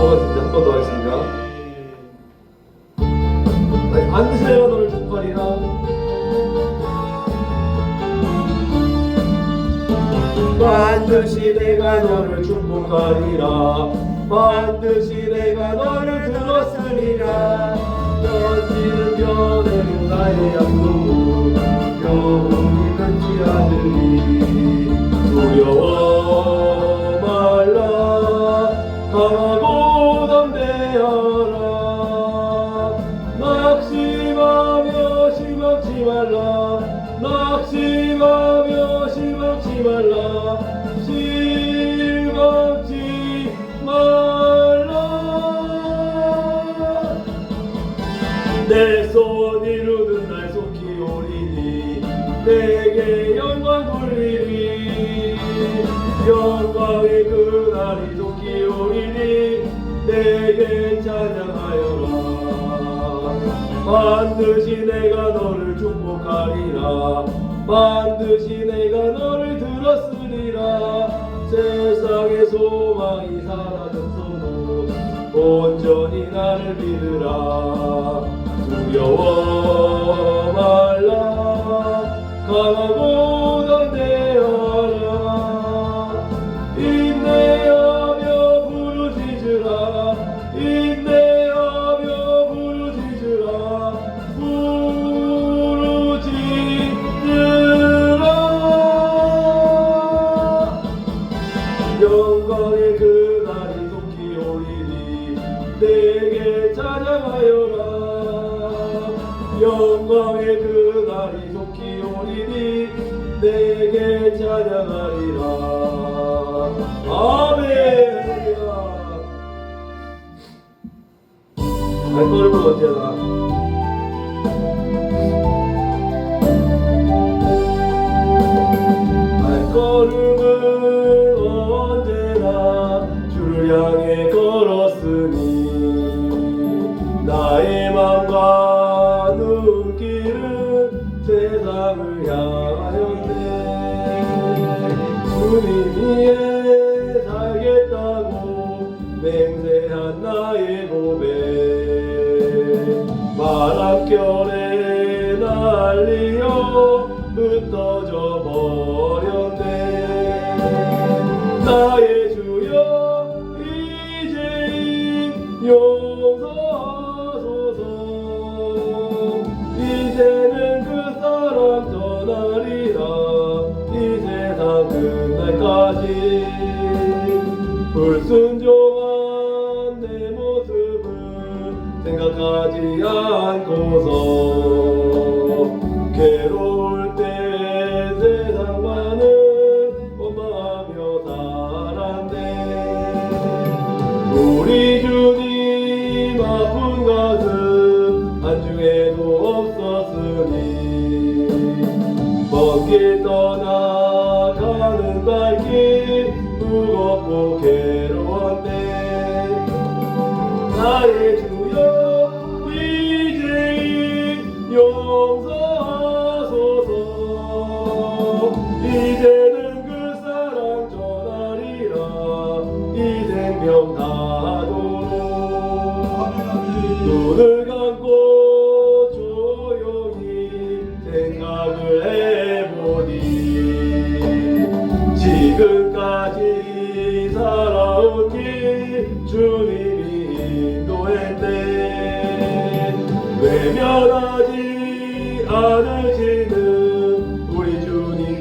한 번 더 하겠습니다. 아니, 내가 너를 축복하리라. 반드시 내가 너를 축복하리라. 반드시 내가 너를 들었으리라. 던지는 변해도 나의 약속은 영원히 끝이 않으리. 두려워 반드시 내가 너를 축복하리라. 반드시 내가 너를 들었으리라. 세상의 소망이 사라졌어도 온전히 나를 믿으라. 두려워 말라. 강하고 영광의 그날이 속히 오리니 내게 찬양하리라. 아멘. 발걸음을 언제나 향해 걸었으니 나의 맘과 세상을 향하였네. 주님 위에 살겠다고 맹세한 나의 고백 바람결에 날리어 흩어져 버렸네. 나의 চেতনা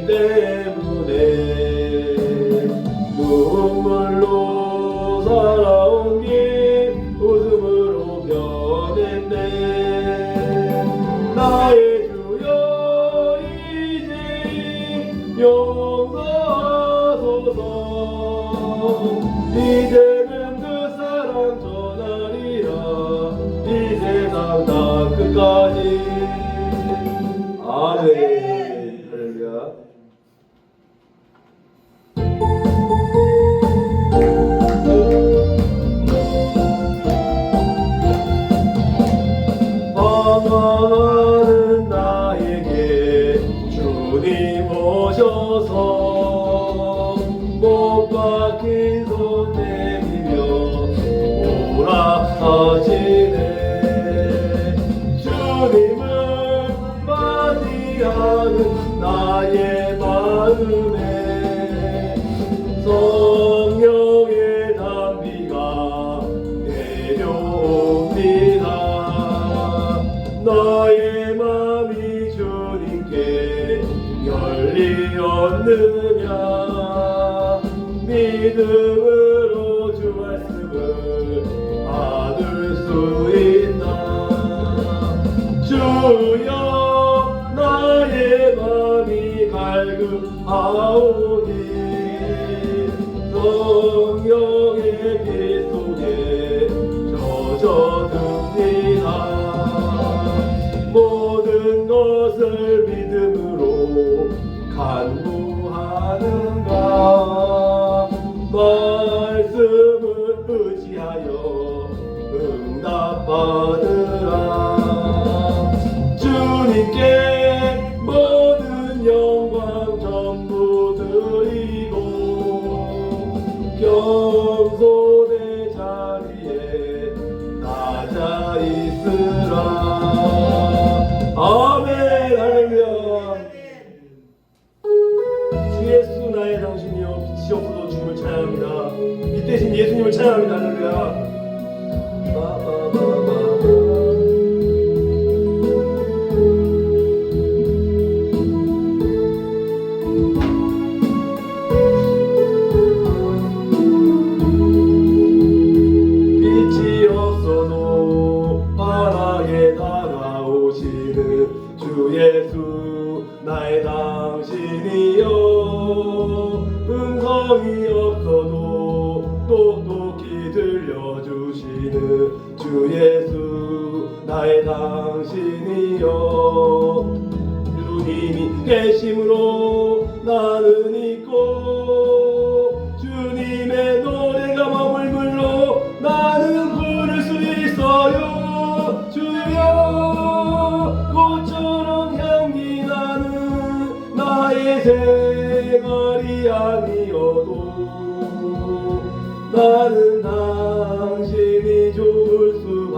때문에 눈물로 살아온 길 웃음으로 변했네. 나의 주여 이제 용서하소서. 이제는 그 사랑 전하리라. 이 세상 다 끝까지. 아멘 하나님을 맞이하는 나의 마음에 성령의 담비가 내려옵니다. 너의 마음이 주님께 열리었느냐? 믿음으로 주 말씀을 받을 수 하오니 성령의 빛 속에 젖어듭니다. 모든 것을 믿음으로 간구하는가? 말씀을 의지하여 응답받은 주님을 찬양합니다. 빛 대신 예수님을 찬양합니다. 할렐루야. 주 예수 나의 들려주시는 주 예수 나의 당신이여. 주님이 계심으로 나는 있고 주님의 노래가 머물물러 나는 부를 수 있어요. 주여 꽃처럼 향기 나는 나의 생활이 아니어도 나는 좋을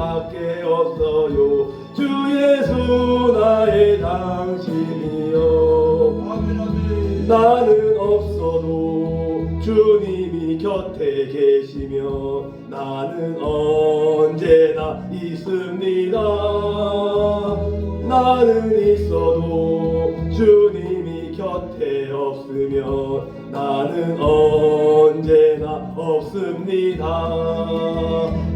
수밖에 없어요. 주 예수 나의 당신이여 나는 없어도 주님이 곁에 계시며 나는 언제나 있습니다. 나는 있어도 주님이 곁에 없으면 나는 언제나 없습니다.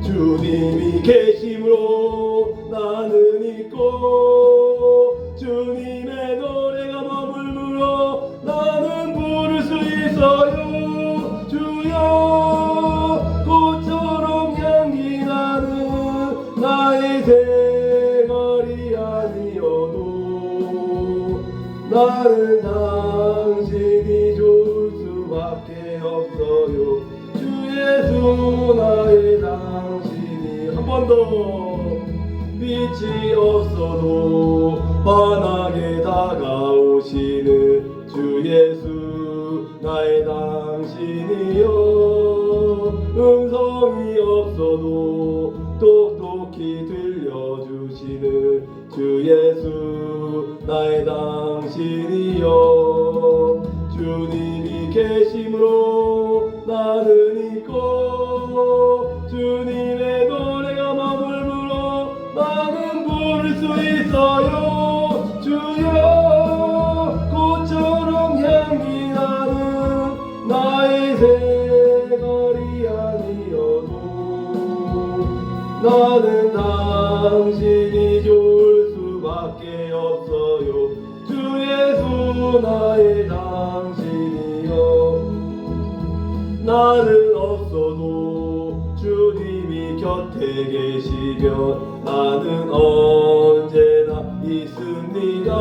주님이 계 심으로 나는 있고 주님의 노래가 머물러 나는 부를 수 있어요. 주여 꽃처럼 향기 나는 나의 생활이 아니어도 나는 당신이 좋을 수밖에 없어요. 주 예수 한 번더 빛이 없어도 환하게 다가오시는 주 예수 나의 당신이여. 음성이 없어도 똑똑히 들려주시는 주 예수 나의 당신이여 나는 당신이 좋을 수밖에 없어요. 주 예수 나의 당신이여. 나는 없어도 주님이 곁에 계시면 나는 언제나 있습니다.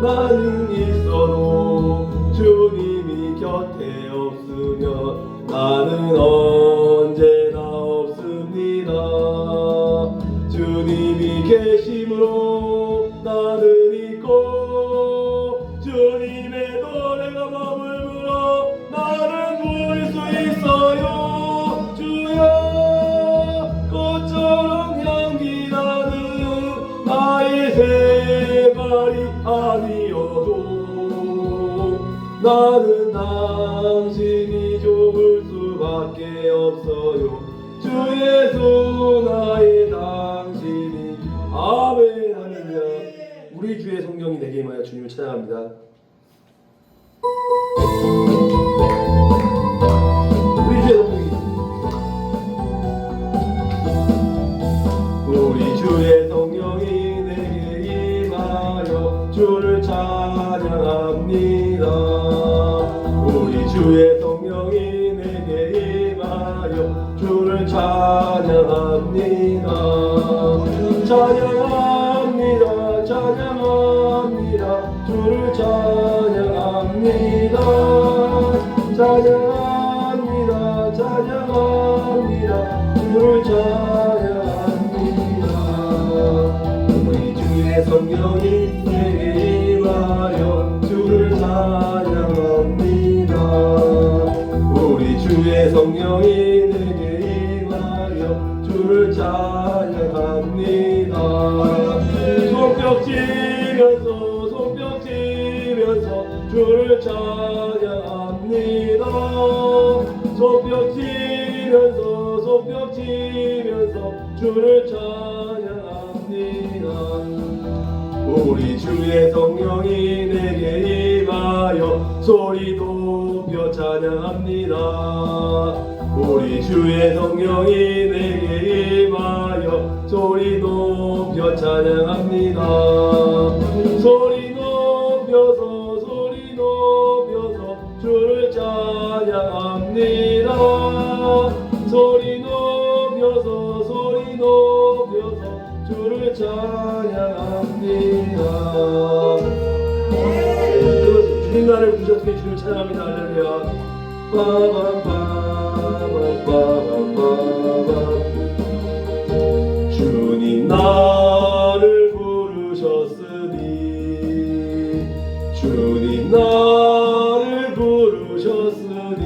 나는 있어도 주님이 곁에 없으면 나는 아니어도 나는 당신이 좋을 수밖에 없어요. 주 예수 나의 당신이 아멘 할렐루야 우리 주의 성령이 내게 임하여 주님을 찬양합니다. 주의 주의 성령이 내게 임하여 주를 찬양합니다. 우리 주의 성령이 내게 임하여 주를 찬양합니다. 찬양합니다 찬양합니다 주를 찬양합니다. 찬양합니다 찬양합니다 주를 찬양합니다 치면서 주를 찬양합니다. 우리 주의 성령이 내게 임하여 소리 높여 찬양합니다. 우리 주의 성령이 내게 임하여 소리 높여 찬양합니다. 소리 높여서 소리 높여서 주를 찬양합니다 나를 부셨으니 주를 찬양합니다. 할렐루야. 빠밤빠밤빠밤빠밤 주님 나를 부르셨으니 주님 나를 부르셨으니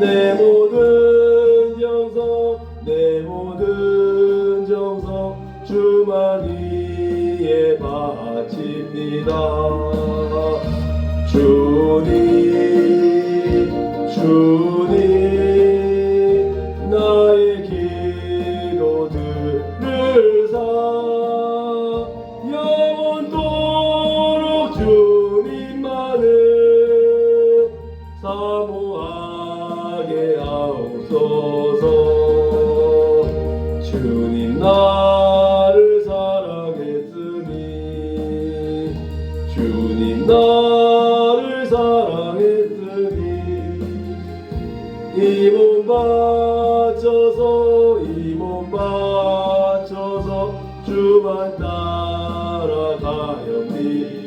내 모든 정성 내 모든 정성 주만 위에 바칩니다 주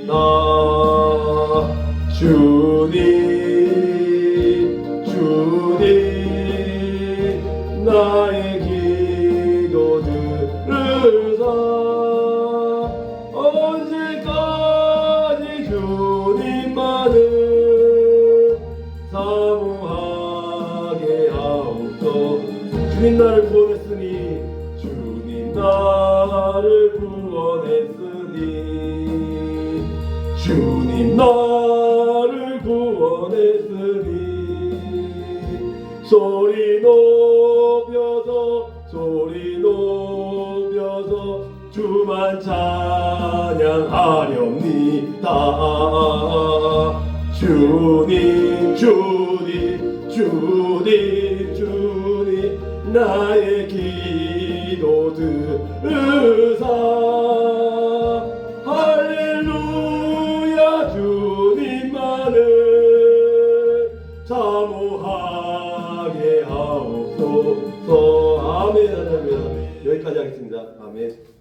따라가렵니다 주님 주님 나의 기도 들으사 언제까지 주님만을 사모하게 하옵소서 주님 나를 구원했으니 주님 나를 구원했으니 주님 나를 구원했으니 소리 높여서 소리 높여서 주만 찬양하렵니다. 주님 주님 주님 주님 나의 기도 들으사 여